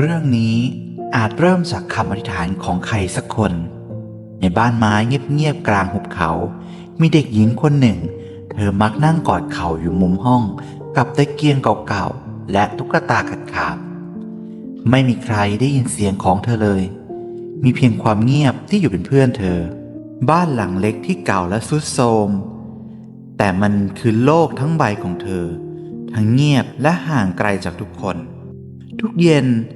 เรื่องนี้อาจเริ่มจากคำอธิษฐานของใครสักคน ในบ้านไม้เงียบๆกลางหุบเขา มีเด็กหญิงคนหนึ่ง เธอมักนั่งกอดเข่าอยู่มุมห้อง กับตะเกียงเก่าๆ และตุ๊กตาขาดขาดๆไม่มีใครได้ยินเสียงของเธอเลย มีเพียงความเงียบที่อยู่เป็นเพื่อนเธอ บ้านหลังเล็กที่เก่าและทรุดโทรมแต่มันคือโลกทั้งใบของเธอ ทั้งเงียบและห่างไกลจากทุกคน ทุกเย็นเ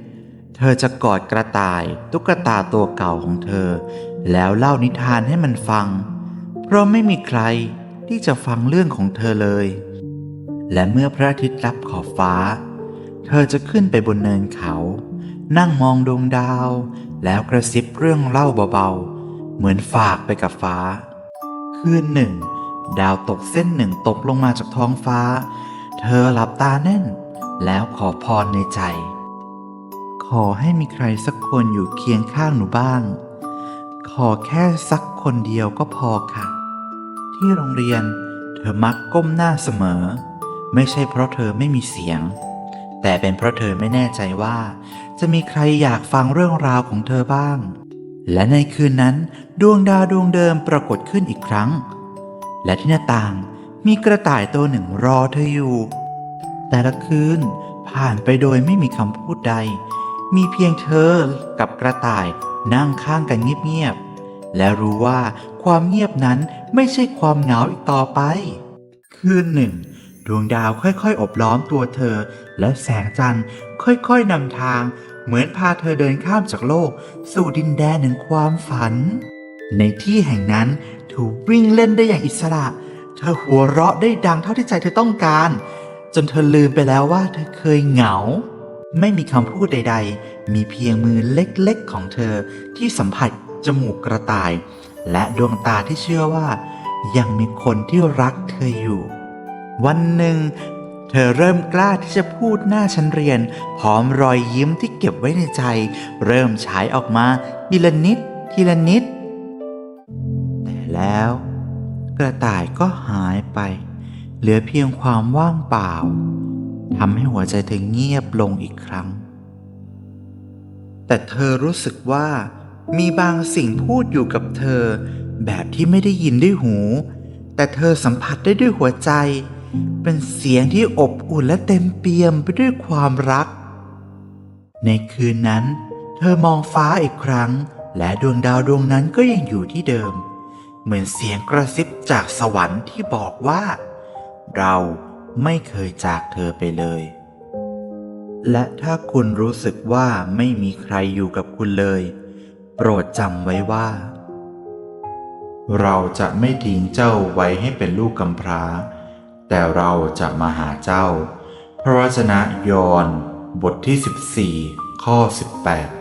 ธอจะกอดกระต่ายตุ๊กตาตัวเก่าของเธอ แล้วเล่านิทานให้มันฟัง เพราะไม่มีใครที่จะฟังเรื่องของเธอเลย และเมื่อพระอาทิตย์ลับขอบฟ้า เธอจะขึ้นไปบนเนินเขา นั่งมองดวงดาว แล้วกระซิบเรื่องเล่าเบาๆ เหมือนฝากไปกับฟ้า คืนหนึ่ง ดาวตกเส้นหนึ่งตกลงมาจากท้องฟ้า เธอหลับตาแน่น แล้วขอพรในใจ ขอให้มีใครสักคนอยู่เคียงข้างหนูบ้าง ขอแค่สักคนเดียวก็พอค่ะ ที่โรงเรียนเธอมักก้มหน้าเสมอ ไม่ใช่เพราะเธอไม่มีเสียง แต่เป็นเพราะเธอไม่แน่ใจว่า จะมีใครอยากฟังเรื่องราวของเธอบ้าง และในคืนนั้นดวงดาวดวงเดิมปรากฏขึ้นอีกครั้ง และที่หน้าต่างมีกระต่ายตัวหนึ่งรอเธออยู่ แต่ละคืนผ่านไปโดยไม่มีคำพูดใด มีเพียงเธอกับกระต่ายนั่งข้างกันเงียบๆ และรู้ว่าความเงียบนั้นไม่ใช่ความเหงาอีกต่อไป คืนหนึ่ง ดวงดาวค่อยๆ อบล้อมตัวเธอ และแสงจันทร์ค่อยๆนำทาง เหมือนพาเธอเดินข้ามจากโลก สู่ดินแดนแห่งความฝัน ในที่แห่งนั้นถูกวิ่งเล่นได้อย่างอิสระ เธอหัวเราะได้ดังเท่าที่ใจเธอต้องการ จนเธอลืมไปแล้วว่าเธอเคยเหงา ไม่มีคำพูดใด ๆ มีเพียงมือเล็กๆของเธอที่สัมผัสจมูกกระต่าย และดวงตาที่เชื่อว่า ยังมีคนที่รักเธออยู่ วันหนึ่ง เธอเริ่มกล้าที่จะพูดหน้าชั้นเรียน พร้อมรอยยิ้มที่เก็บไว้ในใจ เริ่มฉายออกมาทีละนิดทีละนิด แต่แล้วกระต่ายก็หายไป เหลือเพียงความว่างเปล่า ทำให้หัวใจเธอเงียบลงอีกครั้ง แต่เธอรู้สึกว่า มีบางสิ่งพูดอยู่กับเธอ แบบที่ไม่ได้ยินด้วยหู แต่เธอสัมผัสได้ด้วยหัวใจ เป็นเสียงที่อบอุ่นและเต็มเปี่ยมไปด้วยความรัก ในคืนนั้น เธอมองฟ้าอีกครั้ง และดวงดาวดวงนั้นก็ยังอยู่ที่เดิม เหมือนเสียงกระซิบจากสวรรค์ที่บอกว่า เรา ไม่เคยจากเธอไปเลย และถ้าคุณรู้สึกว่าไม่มีใครอยู่กับคุณเลย โปรดจำไว้ว่า เราจะไม่ทิ้งเจ้าไว้ให้เป็นลูกกำพร้า แต่เราจะมาหาเจ้า พระวจนะยอห์นบทที่ 14 ข้อ 18